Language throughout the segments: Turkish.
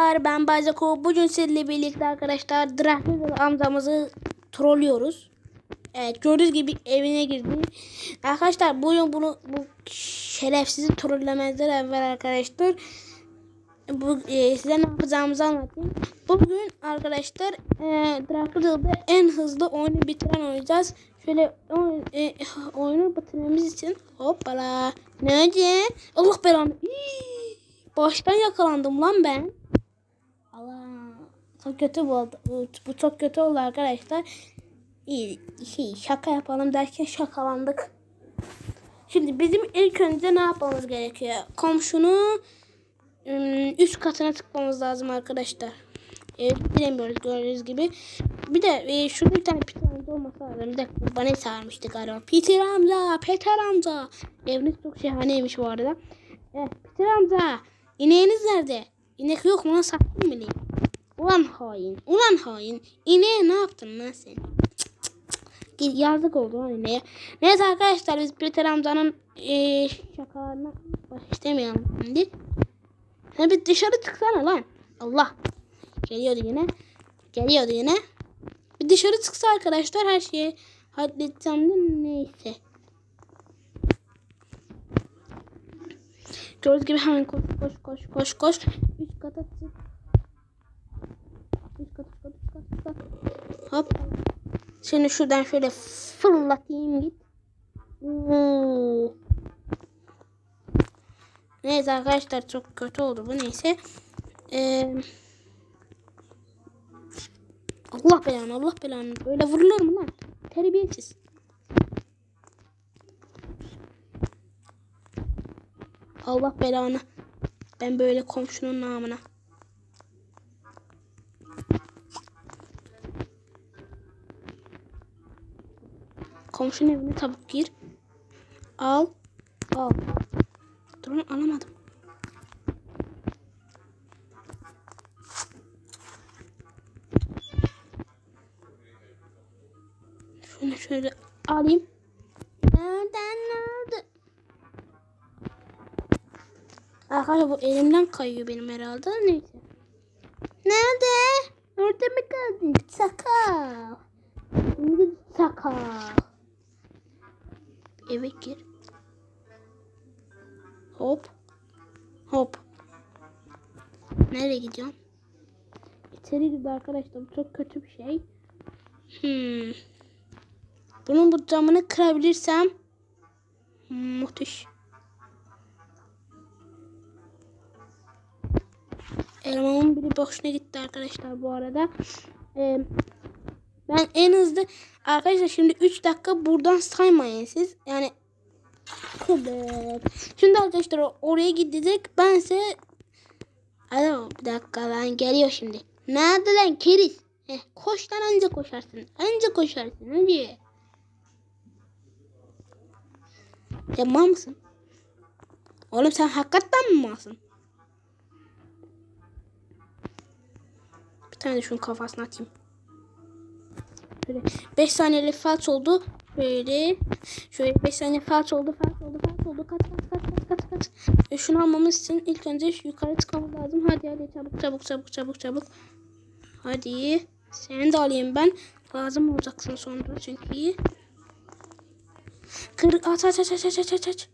Ben Bayzako. Bugün sizinle birlikte arkadaşlar Dracula amcamızı trollüyoruz. Evet gördüğünüz gibi evine girdi. Arkadaşlar bugün bunu bu şerefsizi trollemezler evvel arkadaşlar. Bu e, size ne yapacağımızı anlatayım. Bugün arkadaşlar e, Dracula'da en hızlı oyunu bitiren oynayacağız. Şöyle oyun, e, oyunu bitirmemiz için hoppala. Ne oldu? Allah belanı. Baştan yakalandım lan ben. Allah. Çok kötü bu oldu. Bu, bu çok kötü oldu arkadaşlar. İyi, şey, şaka yapalım derken şakalandık. Şimdi bizim ilk önce ne yapmamız gerekiyor? Komşunu ım, üst katına tıkmamız lazım arkadaşlar. Evet, bilemiyoruz gördüğünüz gibi. Bir de e, şurada bir tane Peter amca olması lazım. Bir dakika bana sarmıştı galiba. Peter amca, Peter amca. Eviniz çok şahaneymiş bu arada. Evet, Peter amca. İneğiniz nerede? İnek yok mu lan mı ineği? Ulan hain, ulan hain. İneğe ne yaptın lan sen? Git yazık oldu lan ineğe. Neyse arkadaşlar biz Peter amcanın e, şakalarına başlamayalım şimdi. Sen bir dışarı çıksana lan. Allah. Geliyordu yine. Geliyordu yine. Bir dışarı çıksa arkadaşlar her şeyi halledeceğim de neyse. Gördüğünüz gibi hemen koş koş koş koş koş. Üst kata çık. Üst kat üst kat üst kat üst kat. Hop. Seni şuradan şöyle fırlatayım git. Oo. Neyse arkadaşlar çok kötü oldu bu neyse. Ee, Allah belanı Allah belanı. Böyle vurulur mu lan? Terbiyesiz. Allah belanı. Ben böyle komşunun namına. Komşunun evine tabuk gir. Al. Al. Durun alamadım. Şunu şöyle alayım. Nereden nerede? Arkadaşlar bu elimden kayıyor benim herhalde. Neyse. Nerede? Orada mı kaldın? Sakal. Şimdi sakal. Eve gir. Hop. Hop. Nereye gidiyorum? İçeri girdi arkadaşlar. Bu çok kötü bir şey. Hmm. Bunun bu camını kırabilirsem muhteş. Elmamın biri boşuna gitti arkadaşlar bu arada. Ee, ben en hızlı arkadaşlar şimdi 3 dakika buradan saymayın siz. Yani. Şimdi arkadaşlar oraya gidecek. Ben ise Alo bir dakika lan geliyor şimdi. Nerede lan keriz? Heh, koş lan anca koşarsın. Anca koşarsın hadi. Sen mal mısın? Oğlum sen hakikaten mi malsın? Bir tane şunun kafasına atayım şöyle 5 saniyeli fals oldu. Böyle şöyle 5 saniye fals oldu fals oldu fals oldu kaç kaç kaç kaç kaç kaç. E şunu almamız için ilk önce yukarı çıkmamız lazım. Hadi hadi çabuk çabuk çabuk çabuk çabuk. Hadi seni de alayım ben. Lazım olacaksın sonra çünkü. Kır aç aç aç aç aç aç aç.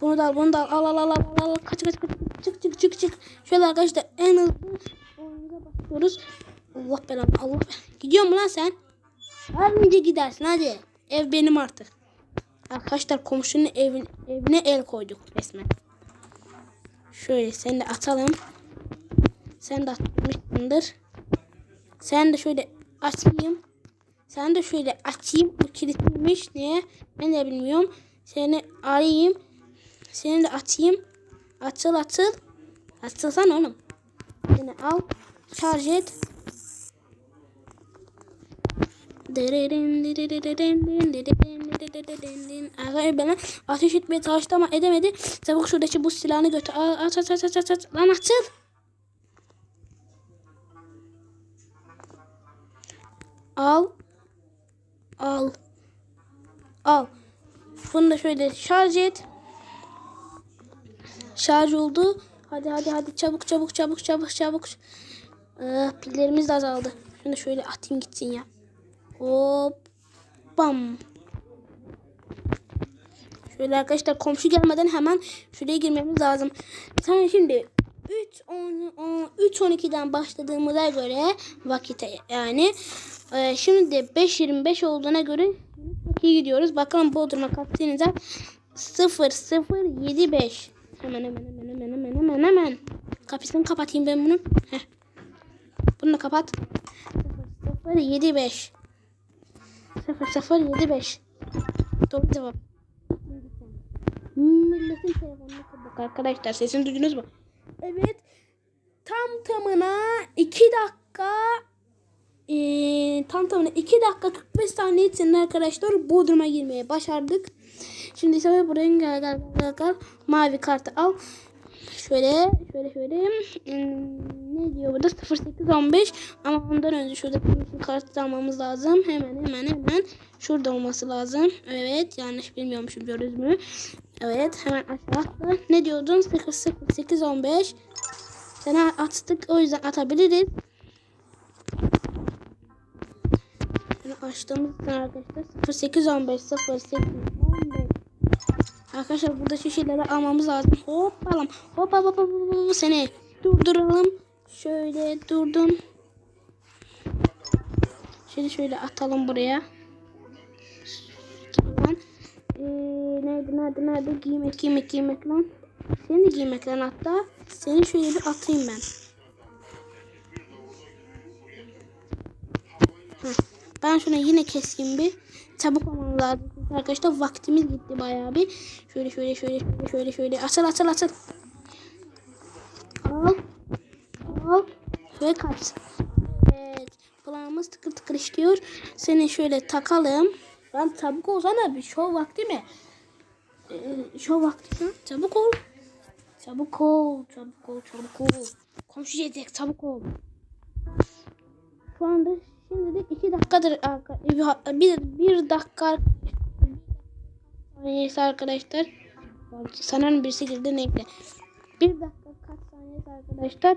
Bunu da al bunu da al al al al al al kaç kaç kaç çık çık çık çık. Şöyle arkadaşlar en hızlı başlıyoruz. Allah belanı Allah. Gidiyor mu lan sen? Her önce gidersin hadi. Ev benim artık. Arkadaşlar komşunun evin, evine el koyduk resmen. Şöyle seni de atalım. Sen de atmışsındır. Sen de şöyle açayım. Sen de şöyle açayım. Bu kilitliymiş. Niye? Ben de bilmiyorum. Seni arayayım. Seni de atayım. Açıl açıl. Açılsan oğlum. Seni al. Şarj et. Arkadaşlar bana ateş etmeye çalıştı ama edemedi. Çabuk şuradaki bu silahını götür. Aç aç aç aç aç aç. Lan açıl. Al. Al. Al. Bunu da şöyle şarj et. Şarj oldu. Hadi hadi hadi çabuk çabuk çabuk çabuk çabuk. Ee, pillerimiz de azaldı. Şunu şöyle atayım gitsin ya. Hop. Bam. Şöyle arkadaşlar komşu gelmeden hemen şuraya girmemiz lazım. Sen şimdi 3 10 3 12'den başladığımıza göre vakite yani e, şimdi de 5 25 olduğuna göre iyi gidiyoruz. Bakalım Bodrum'a kaçtığınızda 0 0 7 5. Hemen hemen hemen hemen hemen hemen hemen. Kapısını kapatayım ben bunun. Heh. Bunu da kapat. 0 0 7 5. 0 0 7 5. Doğru cevap. Milletin telefonuna bak arkadaşlar. Sesini duydunuz mu? Evet. Tam tamına 2 dakika ee, tam tamına 2 dakika 45 saniye içinde arkadaşlar Bodrum'a girmeye başardık. Şimdi ise buraya gel gel gel gel. Mavi kartı al. Şöyle şöyle şöyle. Hmm, ne diyor burada? 0815 ama ondan önce şurada bir kartı almamız lazım. Hemen hemen hemen şurada olması lazım. Evet yanlış bilmiyormuşum gördünüz mü? Evet hemen aşağıda. Ne diyordun? 0815 Sana attık o yüzden atabiliriz. Şunu açtığımız arkadaşlar 0815 0815 Arkadaşlar burada şu şeyleri almamız lazım. Hop alalım. Hop hop hop hop, seni durduralım. Şöyle durdum. Şimdi şöyle atalım buraya. Tamam. Ee, nerede nerede nerede giymek giymek giymek lan. Seni de giymek lan hatta. Seni şöyle bir atayım ben. Heh. Ben şuna yine keseyim bir. Çabuk olmam lazım. Arkadaşlar vaktimiz gitti bayağı bir. Şöyle şöyle şöyle şöyle şöyle şöyle. Açıl açıl açıl. Al. Al. Ve kaç. Evet. Kulağımız tıkır tıkır işliyor. Seni şöyle takalım. Ben çabuk olsana bir şov vakti mi? Ee, şov vakti mi? Çabuk ol. Çabuk ol. Çabuk ol. Çabuk ol. Komşu yedek çabuk ol. Şu anda Şimdilik iki dakikadır bir, bir dakika saniyesi arkadaşlar. Sanırım birisi girdi neyse. Bir dakika kaç saniyesi arkadaşlar.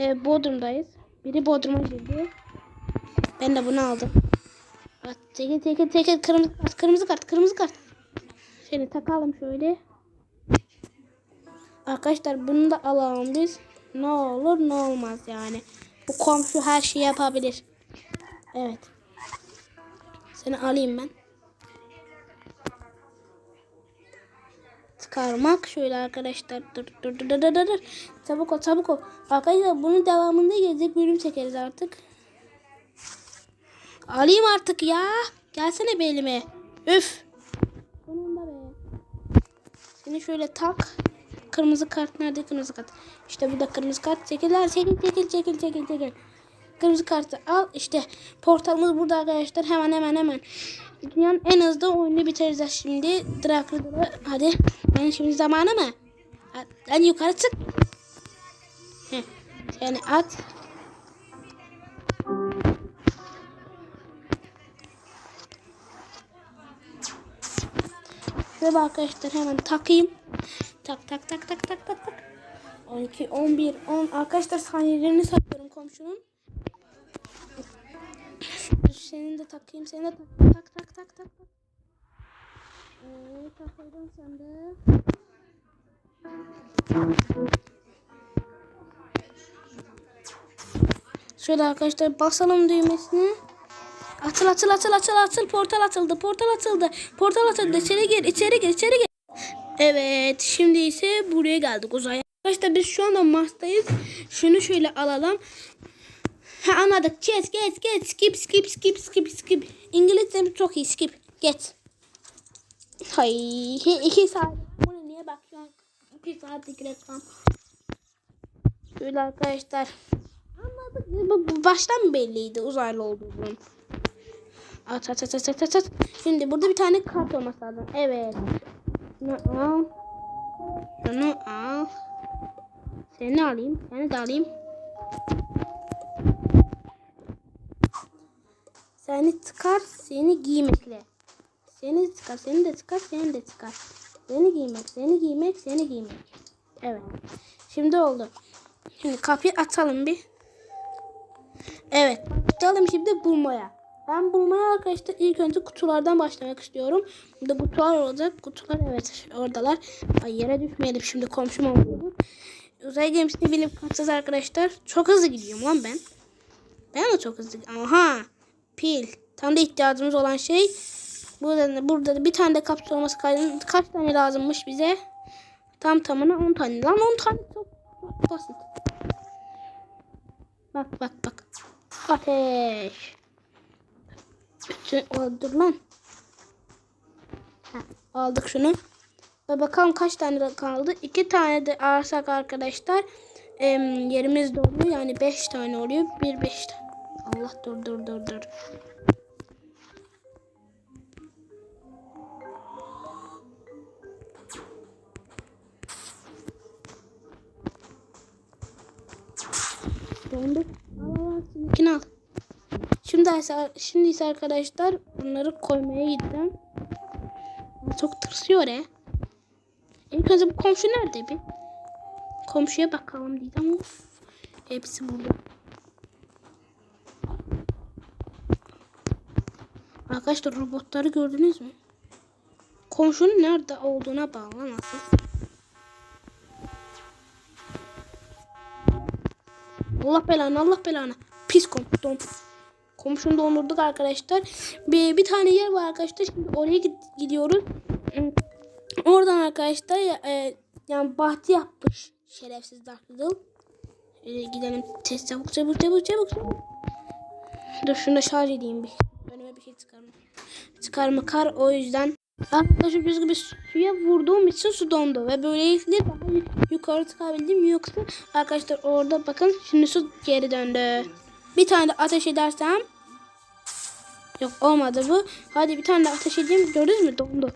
Ee, Bodrum'dayız. Biri Bodrum'a girdi. Ben de bunu aldım. Bak, çekil çekil çekil kırmızı kart kırmızı kart kırmızı kart. Şöyle takalım şöyle. Arkadaşlar bunu da alalım biz. Ne olur ne olmaz yani. Bu komşu her şeyi yapabilir. Evet. Seni alayım ben. Çıkarmak şöyle arkadaşlar. Dur dur dur dur dur. Çabuk ol çabuk ol. Arkadaşlar bunun devamında gelecek bölüm çekeriz artık. Alayım artık ya. Gelsene be elime. Üf. Seni şöyle tak. Kırmızı kart nerede kırmızı kart? İşte burada kırmızı kart. Çekil çekil çekil çekil çekil çekil. Kırmızı kartı al. İşte portalımız burada arkadaşlar. Hemen hemen hemen. Dünyanın en hızlı oyunu bitireceğiz şimdi. Draklı'da. Hadi. Ben şimdi zamanı mı? Hadi yukarı çık. Heh. Yani at. Şöyle arkadaşlar hemen takayım. Tak tak tak tak tak tak tak. 12, 11, 10. Arkadaşlar saniyelerini saklıyorum komşunun. Senin de takayım. Seni de tak tak tak tak tak. Evet takıldın sen de. Şöyle arkadaşlar basalım düğmesine. Açıl açıl açıl açıl açıl portal açıldı portal açıldı portal açıldı içeri gir içeri gir içeri gir. Evet şimdi ise buraya geldik uzaya. Arkadaşlar biz şu anda Mars'tayız. Şunu şöyle alalım. Ha anladık. Geç geç geç. Skip skip skip skip skip. İngilizcem çok iyi. Skip. Geç. Hay iki saat. Bunu niye bakıyorsun? İki saatlik reklam. Şöyle arkadaşlar. Anladık. Bu baştan belliydi uzaylı olduğunu. At at at at at at. Şimdi burada bir tane kart olması lazım. Evet. Şunu al. Şunu al. Seni alayım. Seni de alayım. Seni çıkar, seni giymekle. Seni çıkar, seni de çıkar, seni de çıkar. Seni giymek, seni giymek, seni giymek. Evet. Şimdi oldu. Şimdi kapıyı açalım bir. Evet. Başlayalım şimdi bulmaya. Ben bulmaya arkadaşlar ilk önce kutulardan başlamak istiyorum. Burada kutular olacak. Kutular evet oradalar. Ay yere düşmeyelim şimdi komşum oldu. Uzay gemisini binip kaçacağız arkadaşlar. Çok hızlı gidiyorum lan ben. Ben de çok hızlı Aha. Pil. Tam da ihtiyacımız olan şey. Burada, burada da bir tane de kapsül olması kaydının kaç tane lazımmış bize? Tam tamına 10 tane. Lan 10 tane çok, basit. Bak bak bak. Ateş. Bütün dur lan. Heh, aldık şunu. Ve bakalım kaç tane kaldı. İki tane de arsak arkadaşlar. Em, yerimiz doluyor. Yani beş tane oluyor. Bir beş tane. Allah dur dur dur dur. Dondu. Al al seninkini al. Şimdi ise, şimdi ise arkadaşlar bunları koymaya gideceğim. Çok tırsıyor he. İlk önce bu komşu nerede bir? Komşuya bakalım diyeceğim. Of. Hepsi burada. Arkadaşlar robotları gördünüz mü? Komşunun nerede olduğuna bağlı nasıl? Allah belanı Allah belanı. Pis komşu. Don. Komşunu dondurduk arkadaşlar. Bir, bir tane yer var arkadaşlar. Şimdi oraya gid- gidiyoruz. Oradan arkadaşlar e, yani bahti yapmış. Şerefsiz Dark. E, gidelim test çabuk çabuk çabuk. çabuk. Dur şunu da şarj edeyim bir. Bir şey çıkarma. Çıkarma kar o yüzden. Arkadaşlar biz gibi suya vurduğum için su dondu ve böylelikle daha yu- yukarı çıkabildim yoksa arkadaşlar orada bakın şimdi su geri döndü. Bir tane de ateş edersem yok olmadı bu. Hadi bir tane de ateş edeyim gördünüz mü dondu.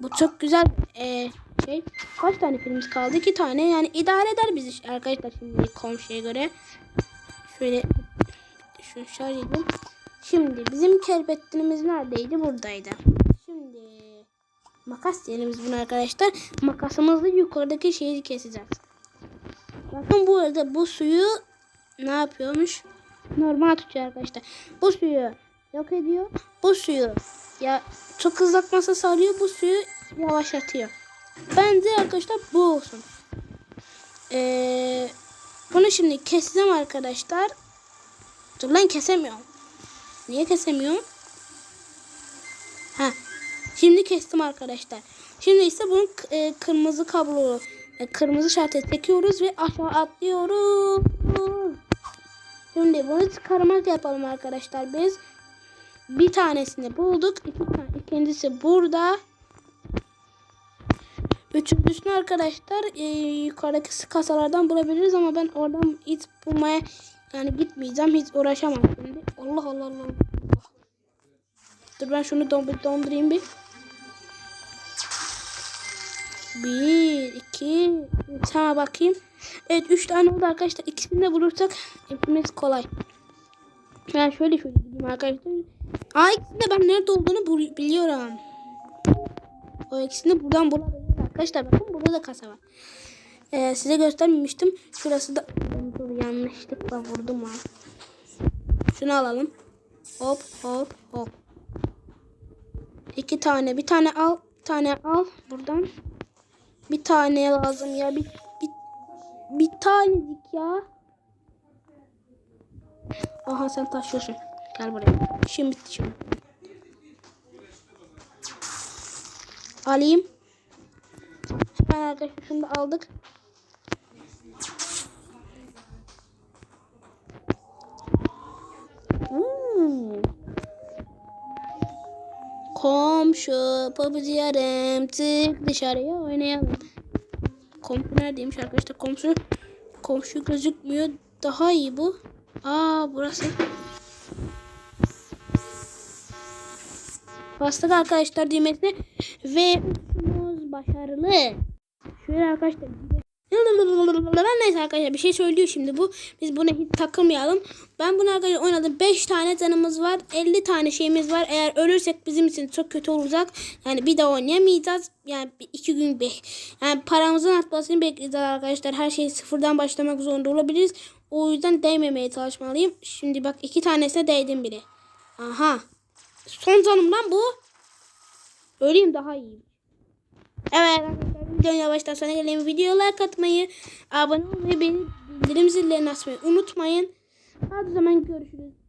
Bu çok güzel eee, şey. Kaç tane filmimiz kaldı? İki tane yani idare eder bizi arkadaşlar şimdi komşuya göre. Şöyle şunu şarj edeyim. Şimdi bizim kerbettinimiz neredeydi? Buradaydı. Şimdi makas diyelim bunu arkadaşlar. Makasımızla yukarıdaki şeyi keseceğiz. Bakın bu arada bu suyu ne yapıyormuş? Normal tutuyor arkadaşlar. Bu suyu yok ediyor. Bu suyu ya çok hızlı akmasa sarıyor. Bu suyu yavaşlatıyor. Bence arkadaşlar bu olsun. Ee, bunu şimdi keseceğim arkadaşlar. Dur lan kesemiyorum. Niye kesemiyorum? Ha. Şimdi kestim arkadaşlar. Şimdi ise bunu e, kırmızı kablo e, kırmızı şartı çekiyoruz ve aşağı atlıyoruz. Şimdi bunu çıkarmak yapalım arkadaşlar biz. Bir tanesini bulduk. İki tane, ikincisi burada. Üçüncüsünü arkadaşlar e, yukarıdaki kasalardan bulabiliriz ama ben oradan hiç bulmaya yani gitmeyeceğim. Hiç uğraşamam şimdi. Allah Allah Allah. Dur ben şunu dondurayım bir. Bir, iki. Ha bakayım. Evet üç tane oldu arkadaşlar. İkisini de bulursak hepimiz kolay. Ben şöyle şöyle gideyim arkadaşlar. Aa ikisini de ben nerede olduğunu biliyorum. O ikisini buradan bulabiliriz arkadaşlar. Bakın burada da kasa var. Ee, size göstermemiştim. Şurası da yanlışlıkla vurdum ha. Şunu alalım. Hop hop hop. İki tane. Bir tane al. Bir tane al buradan. Bir tane lazım ya. Bir, bir, bir tanecik ya. Aha sen taşıyorsun. Gel buraya. İşim bitti şimdi. Alayım. Hemen arkadaşlar şunu da aldık. Komşu, PUBG yarım, çık dışarıya oynayalım. Komşu neredeymiş arkadaşlar? Komşu, komşu gözükmüyor. Daha iyi bu. Aa burası. Bastık arkadaşlar düğmesine ve başarılı. Şöyle arkadaşlar Neyse arkadaşlar bir şey söylüyor şimdi bu. Biz buna hiç takılmayalım. Ben bunu arkadaşlar oynadım. 5 tane canımız var. 50 tane şeyimiz var. Eğer ölürsek bizim için çok kötü olacak. Yani bir daha oynayamayacağız. Yani bir- iki gün bek. Yani paramızın artmasını bekleyeceğiz arkadaşlar. Her şey sıfırdan başlamak zorunda olabiliriz. O yüzden değmemeye çalışmalıyım. Şimdi bak iki tanesine değdim bile. Aha. Son canım lan bu. Öleyim daha iyi. Evet videonun yavaştan sonra gelen videoya like atmayı, abone olmayı, beni bildirim zillerini açmayı unutmayın. Hadi zaman görüşürüz.